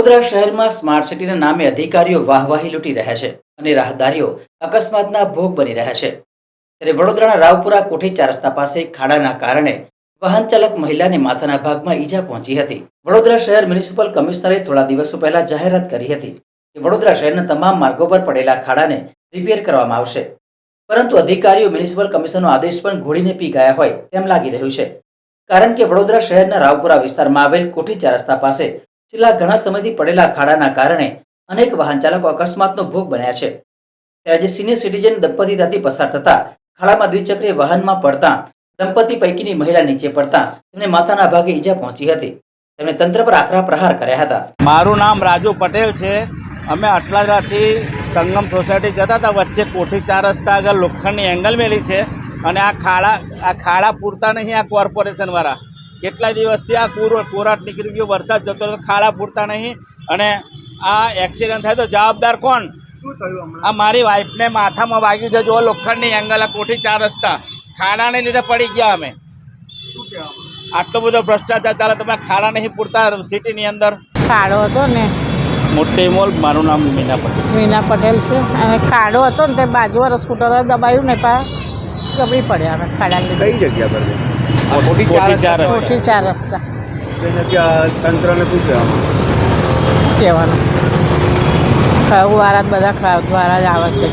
વડોદરા શહેરમાં સ્માર્ટ સિટીના નામે અધિકારીઓ વાહવાહી લૂંટી રહ્યા છે અને રાહદારીઓ અકસ્માતના ભોગ બની રહ્યા છે. ત્યારે વડોદરાના રાવપુરા કોઠી ચાર રસ્તા પાસે ખાડાના કારણે વાહન ચાલક મહિલાને માથાના ભાગમાં ઈજા પહોંચી હતી. વડોદરા શહેર મ્યુનિસિપલ કમિશનરે થોડા દિવસો પહેલા જાહેરાત કરી હતી કે વડોદરા શહેરના તમામ માર્ગો પર પડેલા ખાડાને રિપેર કરવામાં આવશે. પરંતુ અધિકારીઓ મ્યુનિસિપલ કમિશનનો આદેશ પણ ઘોડીને પી ગયા હોય તેમ લાગી રહ્યું છે. કારણ કે વડોદરા શહેરના રાવપુરા વિસ્તારમાં આવેલ કોઠી ચાર રસ્તા પાસે છેલ્લા ઘણા સમયથી પડેલા ખાડાના કારણે અનેક વાહન ચાલકો અકસ્માતનો ભોગ બન્યા છે. ત્યારે જે સિનિયર સિટીઝન દંપતી ત્યાંથી પસાર થતા ખાડામાં દ્વિચક્રીય વાહનમાં પડતા દંપતી પૈકીની મહિલા નીચે પડતા તેમને માથાના ભાગે ઈજા પહોંચી હતી. તેમણે તંત્ર પર આકરા પ્રહાર કર્યા હતા. મારું નામ રાજુ પટેલ છે. અમે અટલાદરાથી સંગમ સોસાયટી જતા હતા. વચ્ચે કોઠી ચાર રસ્તા આગળ લોખંડની એંગલ મેલી છે અને આ ખાડા આ ખાડા પૂરતા નહીં, આ કોર્પોરેશનવાળા. કેટલા દિવસથી આ કોર કોરાટ નીકળી ગયો વરસાદ જતો રહ્યો ખાડા પૂરતા નહીં. અને આ એક્સિડન્ટ થાય તો જવાબદાર કોણ? શું થયું હમણાં? આ મારી વાઈફને માથામાં વાગ્યું છે જો લોખંડની એંગલ આ કોઠી ચાર રસ્તા. ખાડાને લીધે પડી ગયા અમે? આટલો બધો ભ્રષ્ટાચાર ચાલે તમે ખાડા નહીં પૂરતા સિટીની અંદર? ખાડો હતો ને. મોટી મોલ મારું નામ મીના પટેલ. મીના પટેલ છે. અને ખાડો હતો ને તે બાજુવાળા સ્કૂટર દબાયું ને પા ગબડી પડ્યા અમે ખાડા કઈ જગ્યા પર છે? કોઠી ચાર રસ્તા. કોઠી ચાર રસ્તા. તંત્રને શું કહેવા કહેવાનું. ખાવ વાળા જ બધા ખાવ દ્વારા જ આવે છે.